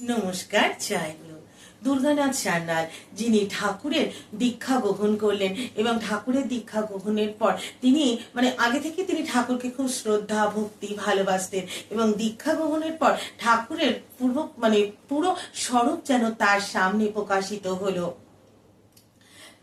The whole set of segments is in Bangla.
নমস্কার জয়গুরু দুর্গানাথ সান্যাল যিনি ঠাকুরের দীক্ষা গ্রহণ করলেন এবং ঠাকুরের দীক্ষা গ্রহণের পর তিনি মানে আগে থেকে তিনি ঠাকুরকে খুব শ্রদ্ধা, ভক্তি ভালোবাসতেন এবং দীক্ষা গ্রহণের পর ঠাকুরের পূর্ব মানে পুরো স্বরূপ যেন তার সামনে প্রকাশিত হলো।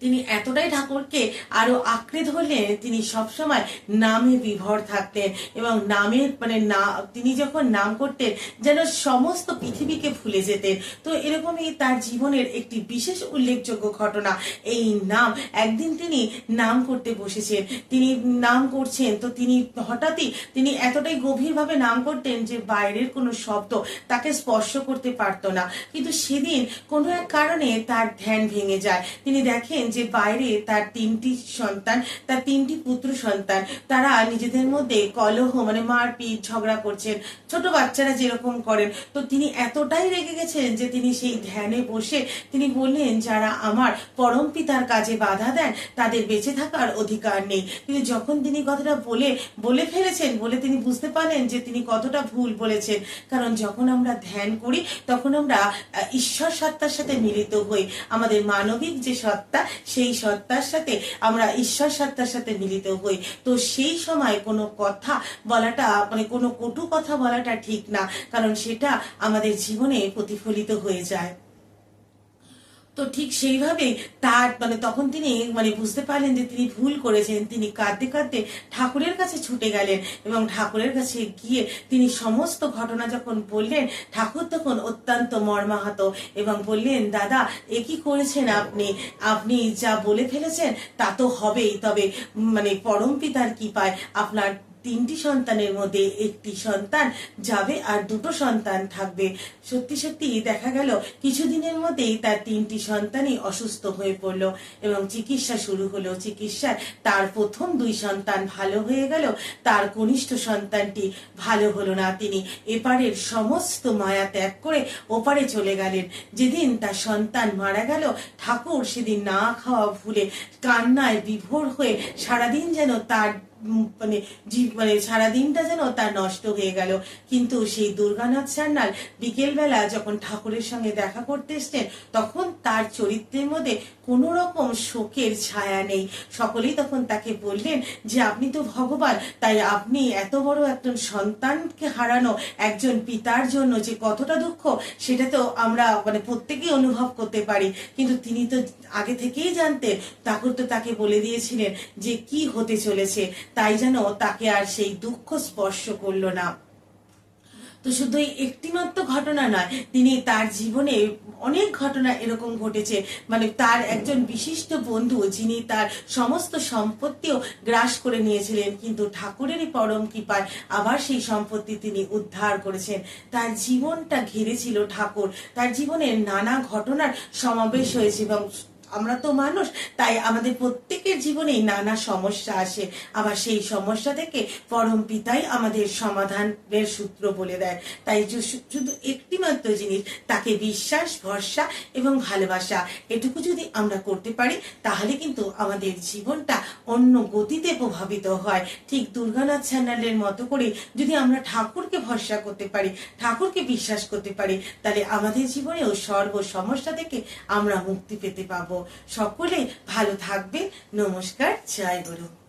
তিনি এতটাই ঠাকুরকে আরও আঁকড়ে ধরলেন, তিনি সবসময় নামে বিভর থাকতেন এবং নামের মানে না, তিনি যখন নাম করতেন, যেন সমস্ত পৃথিবীকে ভুলে যেতেন। তো এরকমই তার জীবনের একটি বিশেষ উল্লেখযোগ্য ঘটনা। এই নাম, একদিন তিনি নাম করতে বসেছেন। তিনি নাম করছেন, তো তিনি হঠাৎই তিনি এতটাই গভীরভাবে নাম করতেন যে বাইরের কোনো শব্দ তাকে স্পর্শ করতে পারতো না। কিন্তু সেদিন কোনো এক কারণে তার ধ্যান ভেঙে যায়। তিনি দেখেন যে বাইরে তার তিনটি সন্তান, তার তিনটি পুত্র সন্তান, তারা নিজেদের মধ্যে কলহ মানে মারপিট, ঝগড়া করছেন। ছোট বাচ্চারা যেরকম করেন। তো তিনি এতটাই রেগে গেছেন যে তিনি সেই ধ্যানে বসে তিনি বললেন, যারা আমার পরম পিতার কাজে বাধা দেন, তাদের বেঁচে থাকার অধিকার নেই। কিন্তু যখন তিনি কথাটা বলে বলে ফেলেছেন, বলে তিনি বুঝতে পারলেন যে তিনি কতটা ভুল বলেছেন। কারণ যখন আমরা ধ্যান করি, তখন আমরা ঈশ্বর সত্তার সাথে মিলিত হই। আমাদের মানবিক যে সত্তা সেই সত্তার সাথে আমরা ঈশ্বর সত্তার সাথে মিলিত হই। তো সেই সময় কোনো কথা বলাটা মানে কোনো কটু কথা বলাটা ঠিক না, কারণ সেটা আমাদের জীবনে প্রতিফলিত হয়ে যায়। তো ঠিক সেইভাবেই তার মানে তখন তিনি মানে বুঝতে পারলেন যে তিনি ভুল করেছেন, তিনি কাঁদতে কাঁদতে ঠাকুরের কাছে ছুটে গেলেন এবং ঠাকুরের কাছে গিয়ে তিনি সমস্ত ঘটনা যখন বললেন, ঠাকুর তখন অত্যন্ত মর্মাহত এবং বললেন, দাদা, এ কি করেছেন আপনি? আপনি যা বলে ফেলেছেন তা তো হবেই, তবে মানে পরম পিতার কি পায় আপনার তিনটি সন্তানের মধ্যে একটি সন্তান যাবে আর দুটো সন্তান থাকবে। সত্যি সত্যি দেখা গেল, কিছুদিনের মধ্যেই তার তিনটি সন্তানই অসুস্থ হয়ে পড়ল এবং চিকিৎসা শুরু হলো। চিকিৎসায় তার প্রথম দুই সন্তান ভালো হয়ে গেল, তার কনিষ্ঠ সন্তানটি ভালো হলো না। তিনি এপারের সমস্ত মায়া ত্যাগ করে ওপারে চলে গেলেন। যেদিন তার সন্তান মারা গেল, ঠাকুর সেদিন না খাওয়া ভুলে কান্নায় বিভোর হয়ে সারাদিন যেন তার মানে মানে সারাদিনটা যেন তার নষ্ট হয়ে গেল। কিন্তু সেই দুর্গানাথ সান্যাল বিকেলবেলা যখন ঠাকুরের সঙ্গে দেখা করতে এসছেন, তখন তার চরিত্রের মধ্যে কোনো রকম শোকের ছায়া নেই। সকলেই তখন তাকে বললেন যে, আপনি তো ভগবান, তাই আপনি এত বড় একজন সন্তানকে হারানো, একজন পিতার জন্য যে কতটা দুঃখ, সেটা তো আমরা মানে প্রত্যেকেই অনুভব করতে পারি। কিন্তু তিনি তো আগে থেকেই জানতেন, ঠাকুর তো তাকে বলে দিয়েছিলেন যে, কি হতে চলেছে? তাই যেন তাকে আর সেই দুঃখ স্পর্শ করল না। তো শুধু একটিমাত্র ঘটনা নয়, তিনি তার জীবনে অনেক ঘটনা এরকম ঘটেছে। মানে তার একজন বিশিষ্ট বন্ধু যিনি তার সমস্ত সম্পত্তিও গ্রাস করে নিয়েছিলেন, কিন্তু ঠাকুরেরই পরম কৃপায় আবার সেই সম্পত্তি তিনি উদ্ধার করেছেন। তার জীবনটা ঘিরেছিল ঠাকুর। তার জীবনের নানা ঘটনার সমাবেশ হয়েছে এবং আমরা তো মানুষ, তাই আমাদের প্রত্যেকের জীবনেই নানা সমস্যা আসে। আবার সেই সমস্যা থেকে পরম পিতাই আমাদের সমাধানের সূত্র বলে দেয়। তাই শুধু একটি মাত্র জিনিস, তাকে বিশ্বাস, ভরসা এবং ভালোবাসা, এটুকু যদি আমরা করতে পারি, তাহলে কিন্তু আমাদের জীবনটা অন্য গতিতে প্রভাবিত হয়। ঠিক দুর্গানাথ চ্যানেলের মতো করে যদি আমরা ঠাকুরকে ভরসা করতে পারি, ঠাকুরকে বিশ্বাস করতে পারি, তাহলে আমাদের জীবনেও সর্ব সমস্যা থেকে আমরা মুক্তি পেতে পাবো। সকলে ভালো থাকবে। নমস্কার জয় গুরু।